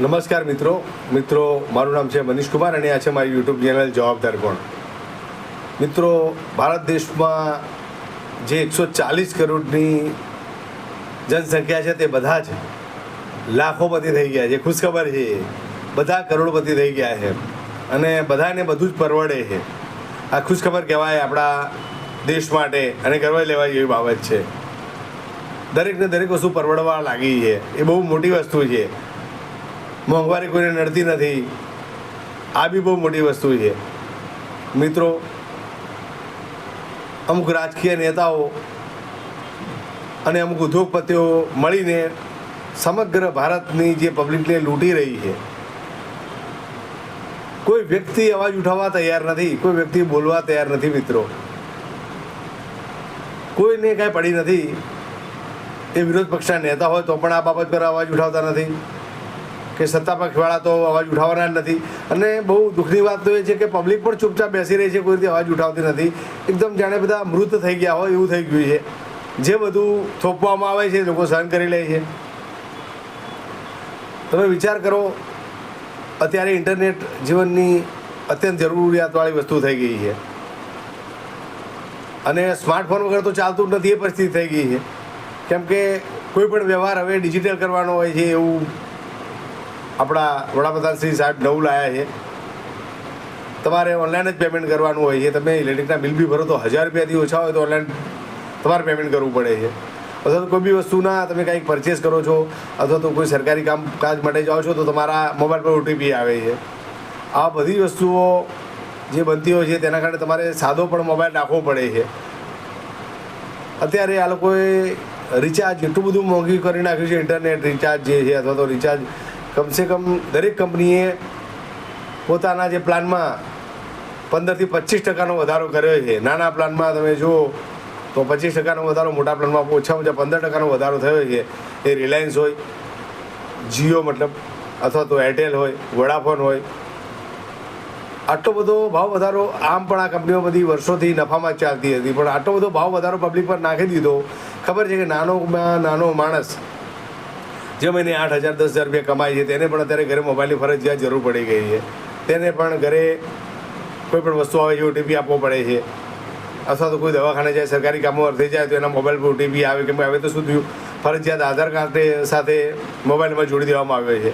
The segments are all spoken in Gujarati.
નમસ્કાર મિત્રો. મિત્રો, મારું નામ છે મનીષ કુમાર અને આ છે મારી યુટ્યુબ ચેનલ જવાબદાર કોણ મિત્રો, ભારત દેશમાં જે એકસો ચાલીસ કરોડની જનસંખ્યા છે તે બધા જ લાખોપતિ થઈ ગયા છે. ખુશખબર છે બધા કરોડપતિ થઈ ગયા છે. અને બધાને બધું જ પરવડે છે. આ ખુશખબર કહેવાય આપણા દેશ માટે અને ગર્વ લેવા જેવી બાબત છે. દરેકને દરેક વસ્તુ પરવડવા લાગી છે. એ બહુ મોટી વસ્તુ છે. મોંઘવારી કોઈને નડતી નથી. આ બી બહુ મોટી વસ્તુ છે. મિત્રો, અમુક રાજકીય નેતાઓ અને અમુક ઉદ્યોગપતિઓ મળીને સમગ્ર ભારતની જે પબ્લિકને લૂંટી રહી છે. કોઈ વ્યક્તિ અવાજ ઉઠાવવા તૈયાર નથી, કોઈ વ્યક્તિ બોલવા તૈયાર નથી મિત્રો. કોઈને કાંઈ પડી નથી. એ વિરોધ પક્ષના નેતા હોય તો પણ આ બાબત પર અવાજ ઉઠાવતા નથી. કે સત્તાપક્ષવાળા તો અવાજ ઉઠાવવાના જ નથી. અને બહુ દુઃખની વાત તો એ છે કે પબ્લિક પણ ચૂપચાપ બેસી રહી છે, કોઈ રીતે અવાજ ઉઠાવતી નથી. એકદમ જાણે બધા મૃત થઈ ગયા હોય એવું થઈ ગયું છે. જે બધું થોપવામાં આવે છે લોકો સહન કરી લે છે. તમે વિચાર કરો, અત્યારે ઇન્ટરનેટ જીવનની અત્યંત જરૂરિયાતવાળી વસ્તુ થઈ ગઈ છે. અને સ્માર્ટફોન વગર તો ચાલતું નથી એ પરિસ્થિતિ થઈ ગઈ છે. કેમ કે કોઈ પણ વ્યવહાર હવે ડિજિટલ કરવાનો હોય છે એવું આપણા વડાપ્રધાન શ્રી સાહેબ નવું લાયા છે. તમારે ઓનલાઈન જ પેમેન્ટ કરવાનું હોય છે. તમે ઇલેક્ટ્રિકના બિલ બી ભરો તો હજાર રૂપિયાથી ઓછા હોય તો ઓનલાઈન તમારે પેમેન્ટ કરવું પડે છે. અથવા તો કોઈ બી વસ્તુના તમે કંઈક પરચેસ કરો છો, અથવા તો કોઈ સરકારી કામ કાજ માટે જાઓ છો, તો તમારા મોબાઈલ પર ઓટીપી આવે છે. આ બધી વસ્તુઓ જે બનતી હોય છે, તેના કારણે તમારે સાદો પણ મોબાઈલ રાખવો પડે છે. અત્યારે આ લોકોએ રિચાર્જ એટલું બધું મોંઘી કરી નાખ્યું છે ઇન્ટરનેટ રિચાર્જ જે છે, અથવા તો રિચાર્જ કમસે કમ દરેક કંપનીએ પોતાના જે પ્લાનમાં પંદરથી પચીસ ટકાનો વધારો કર્યો છે. નાના પ્લાનમાં તમે જુઓ તો પચીસ ટકાનો વધારો, મોટા પ્લાનમાં ઓછામાં ઓછા પંદર ટકાનો વધારો થયો છે. એ રિલાયન્સ હોય, જીઓ મતલબ, અથવા તો એરટેલ હોય, વોડાફોન હોય. આટલો બધો ભાવ વધારો આમ પણ આ કંપનીઓ બધી વર્ષોથી નફામાં ચાલતી હતી. પણ આટલો બધો ભાવ વધારો પબ્લિક પર નાખી દીધો. ખબર છે કે નાનોમાં નાનો માણસ જે મહિને આઠ હજાર, દસ હજાર રૂપિયા કમાય છે. તેને પણ અત્યારે ઘરે મોબાઈલની ફરજિયાત જરૂર પડી ગઈ છે. તેને પણ ઘરે કોઈ પણ વસ્તુ આવે છે ઓટીપી આપવો પડે છે. અથવા તો કોઈ દવાખાને જાય, સરકારી કામો અર્થે જાય, તો એના મોબાઈલ પર ઓટીપી આવે કે હવે તો શું થયું? ફરજિયાત આધાર કાર્ડ સાથે મોબાઈલમાં જોડી દેવામાં આવ્યો છે.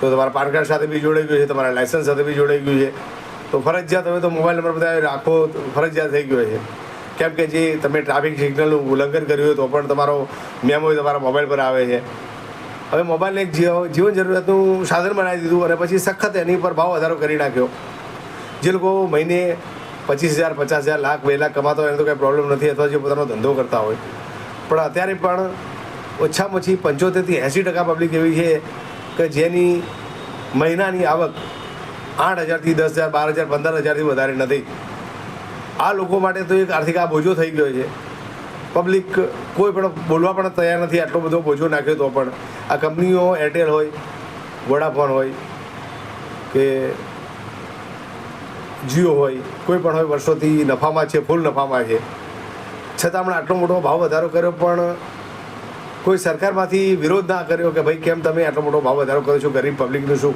તો તમારા પાન કાર્ડ સાથે બી જોડાઈ ગયું છે, તમારા લાયસન્સ સાથે બી જોડાઈ ગયું છે. તો ફરજિયાત હવે તો મોબાઈલ નંબર બધા રાખો ફરજિયાત થઈ ગયો છે. કેમ કે જે તમે ટ્રાફિક સિગ્નલનું ઉલ્લંઘન કર્યું હોય તો પણ તમારો મેમો તમારા મોબાઈલ પર આવે છે. હવે મોબાઈલને એક જીવ- જીવન જરૂરિયાતનું સાધન બનાવી દીધું અને પછી સખત એની પર ભાવ વધારો કરી નાખ્યો. જે લોકો મહિને પચીસ હજાર, પચાસ હજાર, લાખ, બે લાખ કમાતા હોય, એને તો કંઈ પ્રોબ્લેમ નથી અથવા જે પોતાનો ધંધો કરતા હોય. પણ અત્યારે પણ ઓછામાં ઓછી પંચોતેરથી એંસી ટકા પબ્લિક એવી છે કે જેની મહિનાની આવક આઠ હજારથી દસ હજાર, બાર હજાર, પંદર હજારથી વધારે નથી. આ લોકો માટે તો એક આર્થિક આ બોજો થઈ ગયો છે. પબ્લિક કોઈ પણ બોલવા પણ તૈયાર નથી, આટલો બધો બોજો નાખ્યો તો પણ. આ કંપનીઓ એરટેલ હોય વોડાફોન હોય કે જીઓ હોય, કોઈ પણ હોય વર્ષોથી નફામાં છે, ફૂલ નફામાં છે. છતાં હમણાં આટલો મોટો ભાવ વધારો કર્યો, પણ કોઈ સરકારમાંથી વિરોધ ના કર્યો કે ભાઈ કેમ તમે આટલો મોટો ભાવ વધારો કરો છો, ગરીબ પબ્લિકનું શું?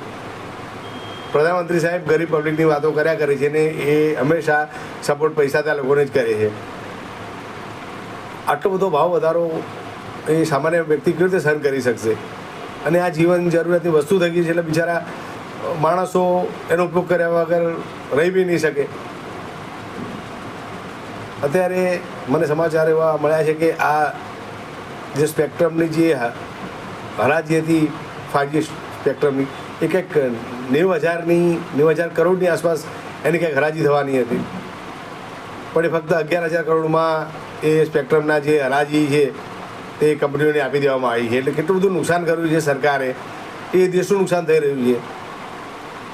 પ્રધાનમંત્રી સાહેબ ગરીબ પબ્લિકની વાતો કર્યા કરે છે ને એ હંમેશા સપોર્ટ પૈસા ત્યાં લોકોને જ કરે છે. આટલો બધો ભાવ વધારો એ સામાન્ય વ્યક્તિ કેવી રીતે સહન કરી શકશે. અને આ જીવન જરૂરિયાતની વસ્તુ થઈ ગઈ છે એટલે બિચારા માણસો એનો ઉપયોગ કર્યા વગર રહી બી નહીં શકે. અત્યારે મને સમાચાર એવા મળ્યા છે કે આ જે સ્પેક્ટ્રમની જે હરાજી હતી ફાઈવજી સ્પેક્ટ્રમની, એ કંઈક નેવું હજારની, નેવું હજાર કરોડની આસપાસ એની કંઈક હરાજી થવાની હતી. પણ એ ફક્ત અગિયાર હજાર કરોડમાં એ સ્પેક્ટ્રમના જે હરાજી છે તે કંપનીઓને આપી દેવામાં આવી છે. એટલે કેટલું બધું નુકસાન કર્યું છે સરકારે. એ દેશનું નુકસાન થઈ રહ્યું છે.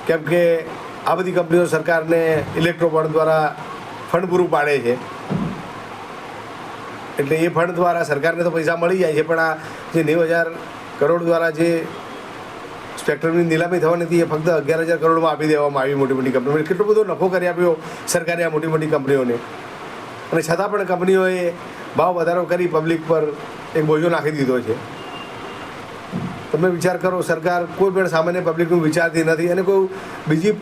કેમ કે આ બધી કંપનીઓ સરકારને ઇલેક્ટ્રો બોન્ડ દ્વારા ફંડ પૂરું પાડે છે. એટલે એ ફંડ દ્વારા સરકારને તો પૈસા મળી જાય છે, પણ આ જે નેવું હજાર કરોડ દ્વારા જે સ્પેક્ટ્રમની નીલામી થવાની હતી, એ ફક્ત અગિયાર હજાર કરોડમાં આપી દેવામાં આવી મોટી મોટી કંપનીઓને. કેટલો બધો નફો કરી આપ્યો સરકારે આ મોટી મોટી કંપનીઓને. અને છતાં પણ કંપનીઓએ ભાવ વધારો કરી પબ્લિક પર એક બોજો નાખી દીધો છે. તમે વિચાર કરો, સરકાર કોઈ પણ સામાન્ય પબ્લિકનું વિચારતી નથી અને કોઈ બીજી,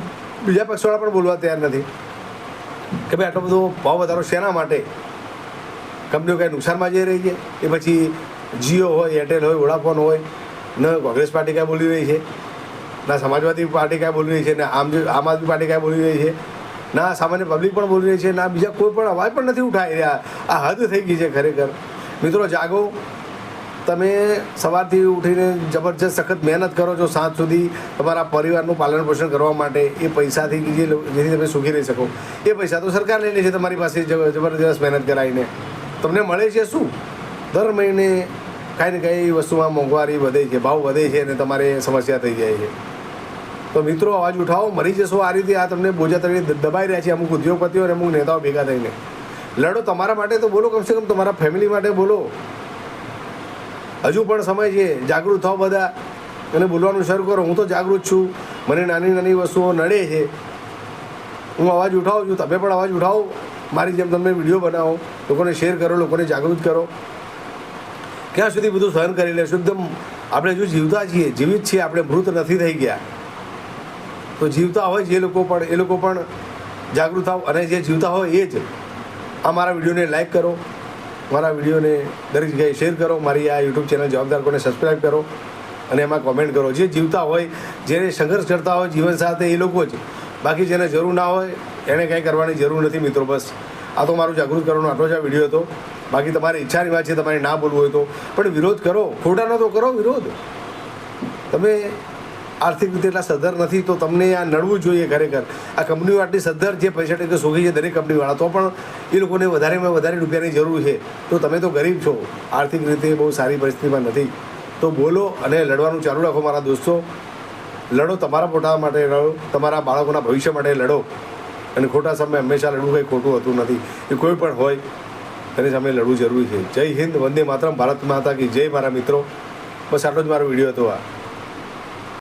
બીજા પક્ષવાળા પણ બોલવા તૈયાર નથી. કે ભાઈ, આટલો બધો ભાવ વધારો શેના માટે? કંપનીઓ કાંઈ નુકસાનમાં જઈ રહી છે? એ પછી જીઓ હોય, એરટેલ હોય, વોડાફોન હોય, ન કોંગ્રેસ પાર્ટી કાંઈ બોલી રહી છે? ના સમાજવાદી પાર્ટી કાંઈ બોલી રહી છે? ને આમ આમ આદમી પાર્ટી કાંઈ બોલી રહી છે? ના સામાન્ય પબ્લિક પણ બોલી રહી છે? ના બીજા કોઈ પણ અવાજ પણ નથી ઉઠાવી રહ્યા. આ હદ થઈ ગઈ છે ખરેખર. મિત્રો, જાગો. તમે સવારથી ઉઠીને જબરજસ્ત સખત મહેનત કરો છો. સાંજ સુધી તમારા પરિવારનું પાલન પોષણ કરવા માટે એ પૈસાથી જે જેથી તમે સુખી રહી શકો. એ પૈસા તો સરકાર લઈ લે છે તમારી પાસે જબરજસ્ત મહેનત કરાવીને. તમને મળે છે શું? દર મહિને કાંઈ ને કાંઈ વસ્તુમાં મોંઘવારી વધે છે, ભાવ વધે છે અને તમારે સમસ્યા થઈ જાય છે. તો મિત્રો, અવાજ ઉઠાવો. મરી જશો આ રીતે. આ તમને બોજા તરીકે દબાઈ રહ્યા છે અમુક ઉદ્યોગપતિઓ અને અમુક નેતાઓ ભેગા થઈને. લડો, તમારા માટે તો બોલો, કમસે કમ તમારા ફેમિલી માટે બોલો. હજુ પણ સમય છે, જાગૃત થાવ બધા. અને બોલવાનું શરૂ કરો. હું તો જાગૃત છું. મને નાની નાની વસ્તુઓ નડે છે. હું અવાજ ઉઠાવું છું. તમે પણ અવાજ ઉઠાવો. મારી જેમ તમે વીડિયો બનાવો. લોકોને શેર કરો, લોકોને જાગૃત કરો. ક્યાં સુધી બધું સહન કરી લેશું? એકદમ આપણે હજુ જીવતા છીએ, જીવિત છીએ, આપણે મૃત નથી થઈ ગયા. તો જીવતા હોય જે લોકો પણ, એ લોકો પણ જાગૃત થાવ. અને જે જીવતા હોય એ જ. આ મારા વિડીયોને લાઇક કરો મારા વિડીયોને દરેક જગ્યાએ શેર કરો, મારી આ યુટ્યુબ ચેનલ જવાબદાર કોને સબસ્ક્રાઈબ કરો અને એમાં કોમેન્ટ કરો. જે જીવતા હોય, જેને સંઘર્ષ કરતા હોય, જીવન સાથે એ લોકો જ. બાકી જેને જરૂર ના હોય, એને કંઈ કરવાની જરૂર નથી મિત્રો, બસ. આ તો મારું જાગૃત કરવાનો આટલો જ વીડિયો હતો. બાકી તમારી ઈચ્છાની વાત છે, તમારે ના બોલવું હોય તો. પણ વિરોધ કરો ખોટાનો તો કરો, વિરોધ. તમે આર્થિક રીતે એટલા સદ્ધર નથી, તો તમને આ નડવું જોઈએ ખરેખર. આ કંપનીઓ આટલી સદ્ધર જે પૈસા ટકે સુખી છે દરેક કંપનીવાળા તો પણ એ લોકોને વધારેમાં વધારે રૂપિયાની જરૂર છે. તો તમે તો ગરીબ છો. આર્થિક રીતે બહુ સારી પરિસ્થિતિમાં નથી. તો બોલો અને લડવાનું ચાલુ રાખો મારા દોસ્તો. લડો તમારા પોતા માટે લડો, તમારા બાળકોના ભવિષ્ય માટે લડો. અને ખોટા સમયે હંમેશા લડવું કંઈ ખોટું હોતું નથી. એ કોઈ પણ હોય, તેની સામે લડવું જરૂરી છે. જય હિન્દ, વંદે માતરમ, ભારત માતા કી જય મારા મિત્રો. બસ આટલો જ મારો વીડિયો હતો આ.